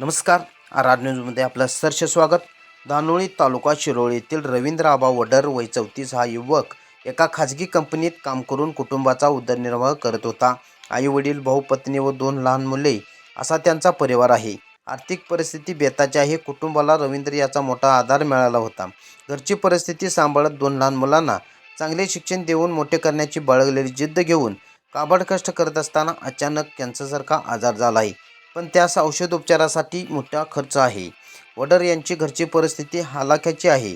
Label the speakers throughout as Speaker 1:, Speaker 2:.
Speaker 1: नमस्कार. आर न्यूजमध्ये आपलं सरसे स्वागत. दानोळी तालुका शिरोळ येथील रवींद्र आबा वडर वय चौतीस हा युवक एका खाजगी कंपनीत काम करून कुटुंबाचा उदरनिर्वाह करत होता. आई वडील भाऊ पत्नी व दोन लहान मुले असा त्यांचा परिवार आहे. आर्थिक परिस्थिती बेताची आहे कुटुंबाला रवींद्र याचा मोठा आधार मिळाला होता. घरची परिस्थिती सांभाळत दोन लहान मुलांना चांगले शिक्षण देऊन मोठे करण्याची बाळगलेली जिद्द घेऊन काबड कष्ट करत असताना अचानक कॅन्सरसारखा आजार झाला आहे पण त्यास औषधोपचारासाठी मोठा खर्च आहे. वडर यांची घरची परिस्थिती हालाख्याची आहे.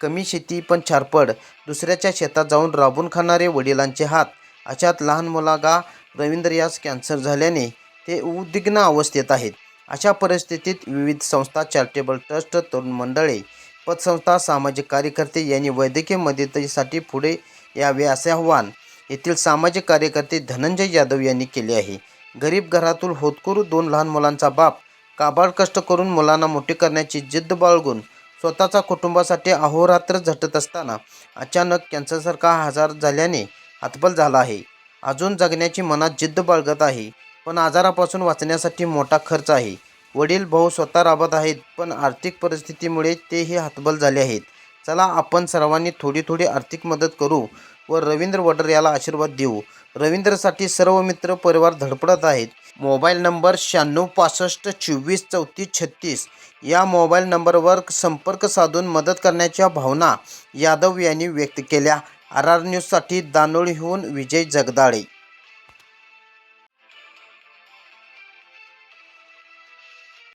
Speaker 1: कमी शेती पण छारपड. दुसऱ्याच्या शेतात जाऊन राबून खाणारे वडिलांचे हात. अशात लहान मुलागा रवींद्र यास कॅन्सर झाल्याने ते उद्विग्न अवस्थेत आहेत. अशा परिस्थितीत विविध संस्था चॅरिटेबल ट्रस्ट तरुण मंडळे पतसंस्था सामाजिक कार्यकर्ते यांनी वैद्यकीय मदतीसाठी पुढे यावे असे आव्हान येथील सामाजिक कार्यकर्ते धनंजय यादव यांनी केले आहे. गरीब घरातून होतकरू दोन लहान मुलांचा बाप काबाड कष्ट करून मुलांना मोठे करण्याची जिद्द बाळगून स्वतःचा कुटुंबासाठी अहोरात्र झटत असताना अचानक कॅन्सरसारखा आजार झाल्याने हातबल झाला आहे. अजून जगण्याची मनात जिद्द बाळगत आहे पण आजारापासून वाचण्यासाठी मोठा खर्च आहे. वडील भाऊ स्वतः राबत आहेत पण आर्थिक परिस्थितीमुळे तेही हातबल झाले आहेत. चला आपण सर्वांनी थोडी थोडी आर्थिक मदत करू व रवींद्र वडर याला आशीर्वाद देऊ. रवींद्रसाठी सर्व मित्र परिवार धडपडत आहेत. मोबाईल नंबर शहाण्णव पासष्ट चोवीस चौतीस छत्तीस. या मोबाईल नंबरवर संपर्क साधून मदत करण्याच्या भावना यादव यांनी व्यक्त केल्या. आर आर न्यूजसाठी दानोळीहून विजय जगदाळे.